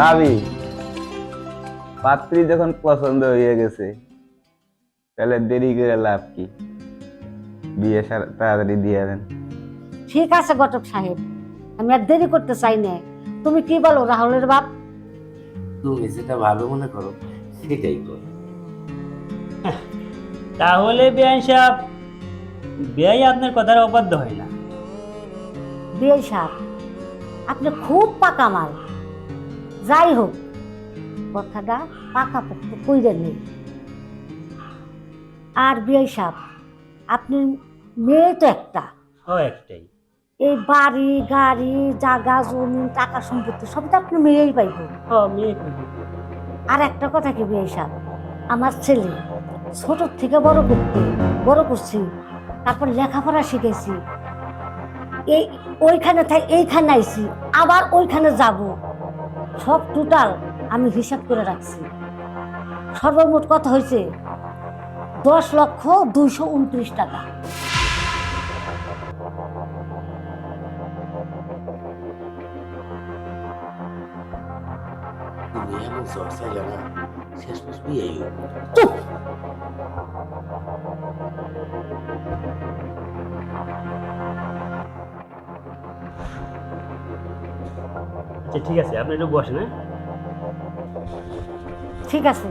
ভাবি পাত্রী যখন পছন্দ হয়ে গেছে তাহলে দেরি করে লাভ কি? বিয়ে তাড়াতাড়ি দিয়ে দেন। ঠিক আছে ঘটক সাহেব। আমি আর দেরি করতে চাই না। তুমি কি বলো রাহুলের বাপ? তুমি যেটা ভালো মনে করো সেটাই করো। তাহলে বেআইন সাহেব বেআই আপনার কথার অবাধ্য হয় না। বিয়ে সাহেব আপনি খুব পাকা মাল। যাই হোক কথাটা পাকা পক্ষ কইরে নেই। আর বিয়ে সাহেব আপনি মেয়ে তো একটা। একটাই। এই বাড়ি গাড়ি জাগা জমি টাকা সম্পত্তি সব তো আপনি মেয়েই পাইব। আর একটা কথা কি বিয়ে সাহেব আমার ছেলে ছোট থেকে বড় করতে বড় করছি তারপর লেখাপড়া শিখেছি এই ওইখানে থাই এইখানে আইছি আবার ওইখানে যাব। সব টোটাল আমি হিসাব করে রাখছি। সর্বমোট কত হয়েছে দশ লক্ষ দুইশো উনত্রিশ টাকা। চুপ! আচ্ছা ঠিক আছে আপনি একটু বসেন হ্যাঁ? ঠিক আছে।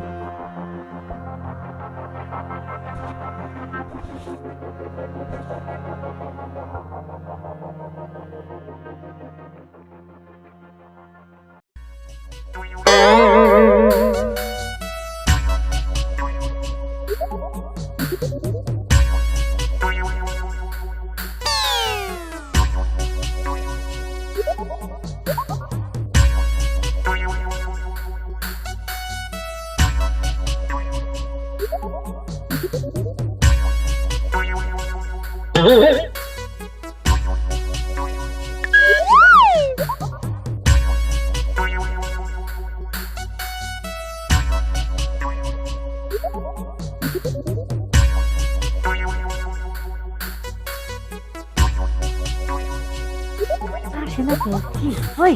আসে না তো কি? ওই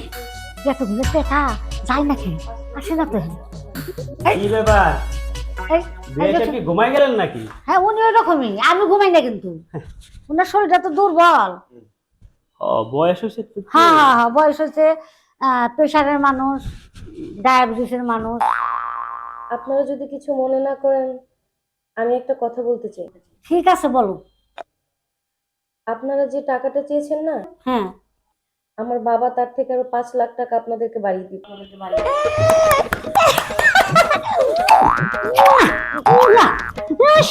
এতগুলো টাকা যায় নাকি আসে না তো। কি ব্যাপার? এই, বেআই এই সাহেব কি ঘুমাই গেলেন নাকি? হ্যাঁ উনি ওই রকমই আমি ঘুমাই না কিন্তু। ওনার শরীরটা তো দুর্বল। ও বয়স হয়েছে হ্যাঁ হ্যাঁ হ্যাঁ বয়স হচ্ছে প্রেশারের মানুষ ডায়াবেটিসের মানুষ। আপনারা যদি কিছু মনে না করেন আমি একটা কথা বলতে চাই। ঠিক আছে বলো আপনারা যে টাকাটা চেয়েছেন না হ্যাঁ। আমার বাবা তার থেকে আরও পাঁচ লাখ টাকা আপনাদেরকে বাড়িয়ে দিতে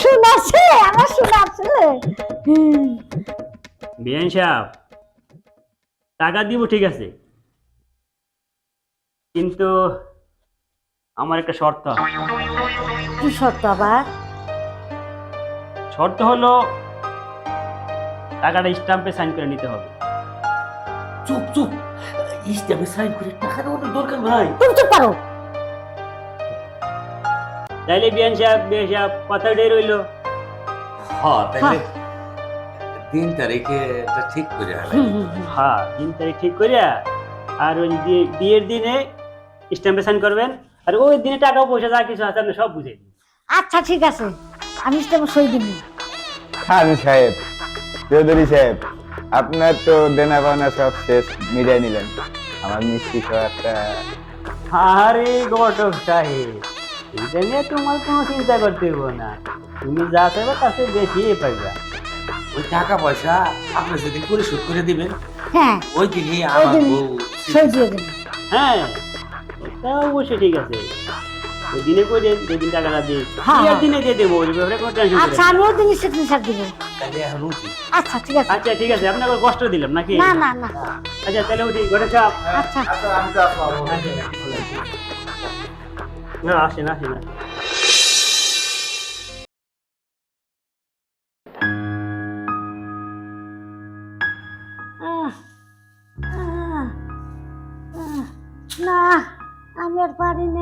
শোনাচ্ছে আমার শোনাচ্ছে হুম সাহেব টাকা দিব ঠিক আছে। কিন্তু আমার একটা শর্ত। কি শর্ত আবার? শর্ত হলো টাকাটা স্টাম্পে সাইন করে নিতে হবে। চুপ চুপ। ইস্টামে সাইন করে টাকা দেওয়ার দরকার ভাই তুমি চুপ পারো তাইলে বিয়ান সাহেব বিয়ান সাহেব কথা কথাটাই রইল। হ্যাঁ তাহলে তিন তারিখে এটা ঠিক করে হুম। হ্যাঁ দিন তারিখ ঠিক করিয়া আর ওই বিয়ে- বিয়ের দিনে স্ট্যাম্পে সাইন করবেন। আর ওই দিনে টাকা পয়সা যা কিছু আছে আপনি সব বুঝে দিন আচ্ছা ঠিক আছে। আমি স্টেমে সই দিবি। খান সাহেব চৌধুরী সাহেব। আপনার তো দেনা পাওনা সব শেষ মিলিয়ে নিলেন। আমার মিষ্টি খাওয়াটা। আরে ঘটক সাহেব এটা নিয়ে তোমার কোনো চিন্তা করতে হইব না। তুমি যা চাইবে তার চেয়ে বেশি পাইবা। ওই টাকা পয়সা আপনি যেদিন পরিশোধ করে দিবেন হ্যাঁ। ওই দিনই আমার বউ সই দিয়ে দিবি। হ্যাঁ এটা অবশ্যই ঠিক আছে। দিনে কই দেন টাকাটা দিই হ্যাঁ, বিয়ের হ্যাঁ। দিনে দিয়ে দেবো ওই ব্যাপারে কোনো টেনশন আচ্ছা আমিও দিনই সিগনেচার দিব তাহলে এখন আচ্ছা ঠিক আছে। আচ্ছা ঠিক আছে। আপনাকে কষ্ট দিলাম নাকি? না না না। আচ্ছা তাহলে উঠি। ঘটক সাহেব আচ্ছা। না আসেন আসেন আসেন। আহ, আহ, আহ, না আমি আর পারি না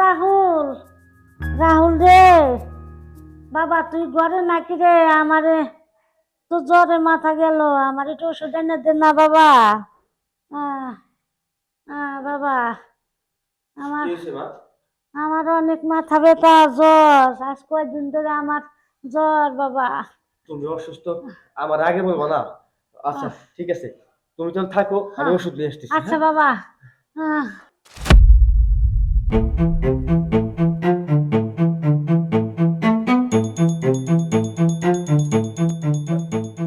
রাহুল রাহুল রে। বাবা তুই ঘরে নাকি রে? আমারে তো জ্বরে মাথা গেল। আমার একটু ওষুধ এনে দে না বাবা। বাবা। আমার আমার অনেক মাথা ব্যথা জ্বর। আজ কয়েকদিন ধরে আমার জ্বর বাবা। তুমি অসুস্থ? আমার আগে বলব না। আচ্ছা ঠিক আছে। তুমি তাহলে থাকো আমি ওষুধ নিয়ে আসতেছি আচ্ছা হ্যাঁ? বাবা।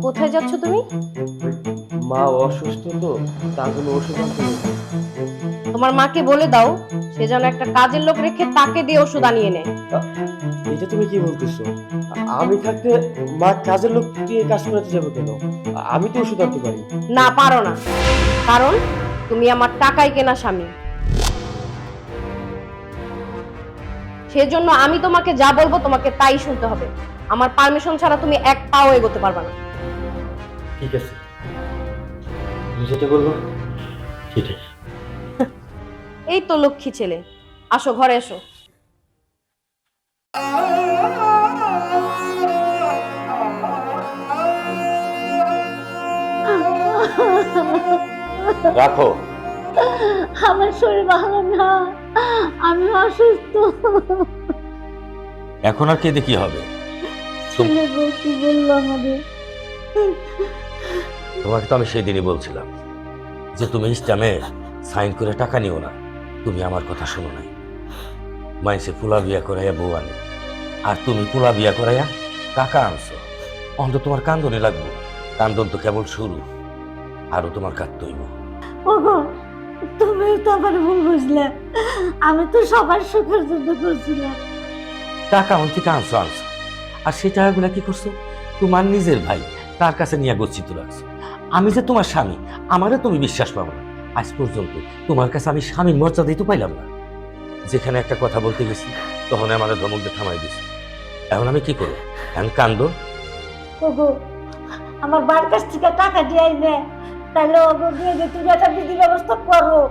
কোথায় যাচ্ছ তুমি? মা অসুস্থ তো তার জন্য ওষুধ আনতে গেছি। তোমার মাকে বলে দাও সে যেন একটা কাজের লোক রেখে তাকে দিয়ে ওষুধ আনিয়ে নেয়। এটা তুমি কি বলতেছো? আ- আমি থাকতে মা কাজের লোক দিয়ে কাজ করাতে যাব কেন? আ- আমি তো ওষুধ আনতে পারি। না পারো না। কারণ তুমি আমার টাকায় কেনা স্বামী। সেজন্য আমি তোমাকে যা বলব তোমাকে তাই শুনতে হবে। আমার পারমিশন ছাড়া তুমি এক পাও এগোতে পারবে না। ঠিক আছে। তুমি যেটা বলব সেটাই। এই তো লক্ষ্মী ছেলে। আসো ঘরে এসো রাখো। আমার শরীর ভালো না। আমি অসুস্থ। এখন আর কেঁদে কি হবে? ছেলে বউ কি বলল আমাদের? তোমাকে তো আমি সেদিনই বলছিলাম যে তুমি ইস্টামে সাইন করে টাকা নিও না। তুমি আমার কথা শোনো নাই। মাইসে পোলা বিয়া করাইয়া বউ আনে। আর তুমি পোলা বিয়া করাইয়া টাকা আনছো। অন্ত তোমার কান্দনে লাগবো। কান্দন তো কেবল শুরু। আরও তোমার কাঁদতে হইব। ওগো তুমি তো আমার ভুল বুঝলে। আমি তো সবার সুখের জন্য করছিলাম। টাকা অন থেকে আনছো আনছো। আর সেই টাকাগুলা কি করছ? তোমার নিজের ভাই তার কাছে নিয়ে গচ্ছিত রাখছো আমি যে তোমার স্বামী আমারও তুমি বিশ্বাস পাবো না। আজ পর্যন্ত তোমার কাছে আমি স্বামীর মর্যাদাই তো পাইলাম না। যেখানে একটা কথা বলতে গেছি তখন আমার ধমক দিয়ে থামাই দিছি এখন আমি কি করব? এখন কান্দ? ওগো আমার বার কাছ থেকে টাকা দিয়ে আইনে তাহলে ওগো দিয়ে তুমি একটা বিধি ব্যবস্থা করো।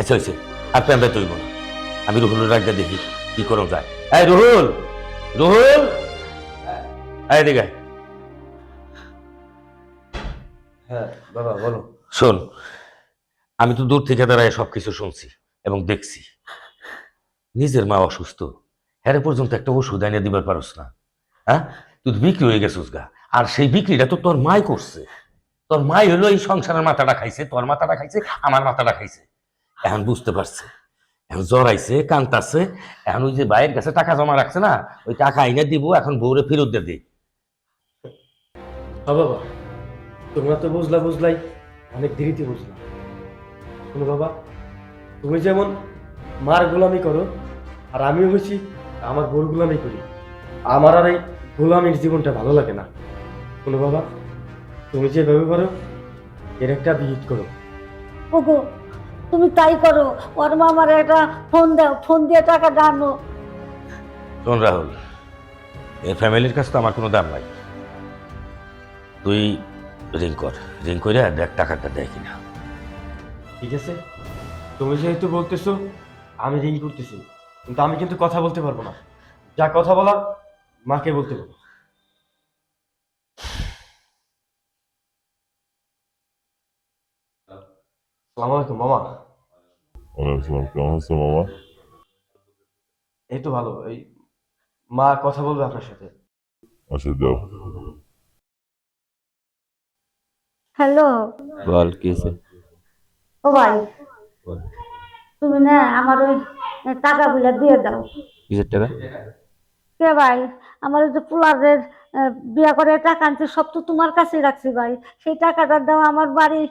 আচ্ছা হয়েছে আর প্যাম্পে তুইব না। আমি রুহুলের রাখতে দেখি কি করো যায়। এই রুহুল রুহুল। এই দিকে হ্যাঁ বাবা বলো। শোন আমি তো দূর থেকে দাঁড়ায় সবকিছু শুনছি এবং দেখছি। নিজের মা অসুস্থ। হ্যারে পর্যন্ত একটা ওষুধ এনে দিবার পারস না। হ্যাঁ? তুই তো বিক্রি হয়ে গেছিস গা। আর সেই বিক্রিটা তো তোর মাই করছে। তোর মাই হলো এই সংসারের মাথাটা খাইছে তোর মাথাটা খাইছে আমার মাথাটা খাইছে। এখন বুঝতে পারছে। এখন জ্বর আইছে কান্তাছে এখন ওই যে বাইরের কাছে টাকা জমা রাখছে না ওই টাকা আইনে দিব এখন বউরে ফেরত দিয়ে দিই। হ্যাঁ বাবা তোমরা তো বুঝলা বুঝলাই অনেক দেরিতে বুঝলাম। শোনো বাবা তুমি যেমন মার গোলামি করো আর আমিও হয়েছি আমার বউর গোলামি করি আমার আর এই গোলামির জীবনটা ভালো লাগে না। শোনো বাবা তুমি যেভাবে করো এর একটা বিহিত করো। ওগো তুমি তাই করো। ওর মামার একটা ফোন দাও ফোন দিয়ে টাকা দানো। শোন রাহুল এ ফ্যামিলির কাছে তো আমার কোনো দাম নাই। তুই রিং কর। রিং করে দেখ টাকাটা দেয় কিনা। ঠিক আছে। তুমি যেহেতু বলতেছো আমি রিং করতেছি। কিন্তু আমি কিন্তু কথা বলতে পারব না। যা কথা বলা মাকে বলতে বলো। সালাম আলাইকুম মামা। ওয়ালাইকুম আসসালাম কেমন আছো মামা এই তো ভালো এই মা কথা বলবে আপনার সাথে। আচ্ছা দাও হ্যালো বল কি হয়েছে? ও ভাই বল। তুমি না আমার ওই টাকাগুলো দিয়ে দাও। কিসের টাকা? কে ভাই আমার ওই যে পোলারের বিয়া করে টাকা আনছে সব তো তোমার কাছেই রাখছি ভাই। সেই টাকাটা দাও আমার বাড়ি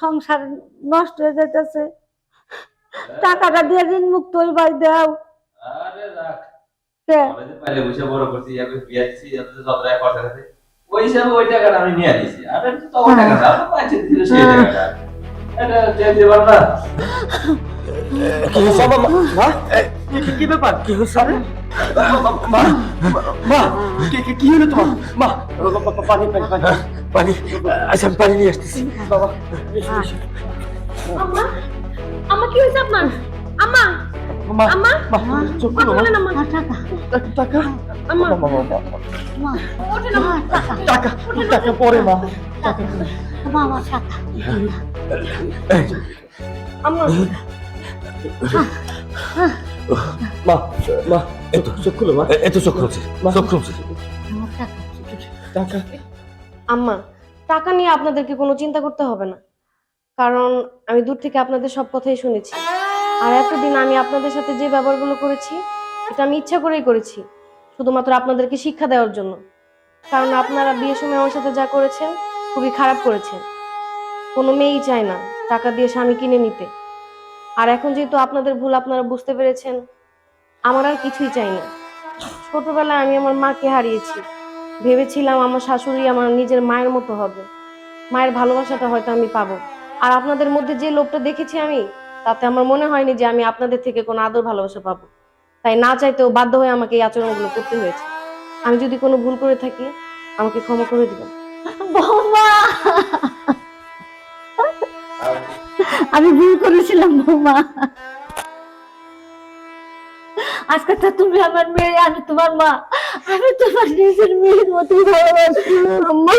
সংসার নষ্ট হয়ে যেতেছে টাকাটা দিয়ে ঋণ মুক্ত হই ভাই দাও। আরে রাখ। কে? পাইলে বসে বড় করছি আমি বিয়ে দিচ্ছি এত যত টাকা খরচা গেছে ওই হিসাবে ওই টাকাটা আমি নিয়ে দিছি আর তো ওই টাকাটা আমার পাইছে দিল সেই টাকাটা এটা যে দেবার না। কি হয়েছে? মা কি- কি- কি ব্যাপার? কি হয়েছে? মা মা কি- কি- কি হলো তোমার? মা পানি পানি পানি। পানি। আচ্ছা আমি পানি নিয়ে আসতেছি। বাবা আম্মা আম্মা কি হয়েছে আপনার আম্মা মা আম্মা মা চোখ খুলো মা বলেন আম্মা টাকা টাকা আম্মা মা মা মা মা ওঠেন আম্মা টাকা টাকা টাকা পরে মা টাকা বাবা টাকা আম্মা মা মা চোখ খুলো মা এত চোখ খুলছে চোখ খুলছে টাকা টাকা আম্মা টাকা নিয়ে আপনাদেরকে কোনো চিন্তা করতে হবে না। কারণ আমি দূর থেকে আপনাদের সব কথাই শুনেছি। আর এতদিন আমি আপনাদের সাথে যে ব্যবহারগুলো করেছি, এটা আমি ইচ্ছা করেই করেছি, শুধুমাত্র আপনাদেরকে শিক্ষা দেওয়ার জন্য। কারণ আপনারা বিয়ের সময় আমার সাথে যা করেছেন, খুবই খারাপ করেছেন। কোনো মেয়েই চায় না টাকা দিয়ে স্বামী কিনে নিতে। আর এখন যেহেতু আপনাদের ভুল আপনারা বুঝতে পেরেছেন, আমার আর কিছুই চাই না। ছোটবেলায় আমি আমার মাকে হারিয়েছি। ভেবেছিলাম আমার শাশুড়ি আমার নিজের মায়ের মতো হবে। মায়ের ভালোবাসাটা হয়তো আমি পাবো। আর আপনাদের মধ্যে যে লোকটা দেখেছি আমি, তাতে আমার মনে হয়নি যে আমি আপনাদের থেকে কোনো আদর ভালোবাসা পাবো। তাই না চাইতেও বাধ্য হয়ে আমাকে এই আচরণগুলো করতে হয়েছে। আমি যদি কোনো ভুল করে থাকি, আমাকে ক্ষমা করে দিবেন। বৌমা! আমি ভুল করেছিলাম, বৌমা। আজকে তো তুমি আমার মেয়ে, আমি তোমার মা। আমি তোমার নিজের মেয়ের মতো ভালোবাসি। আম্মা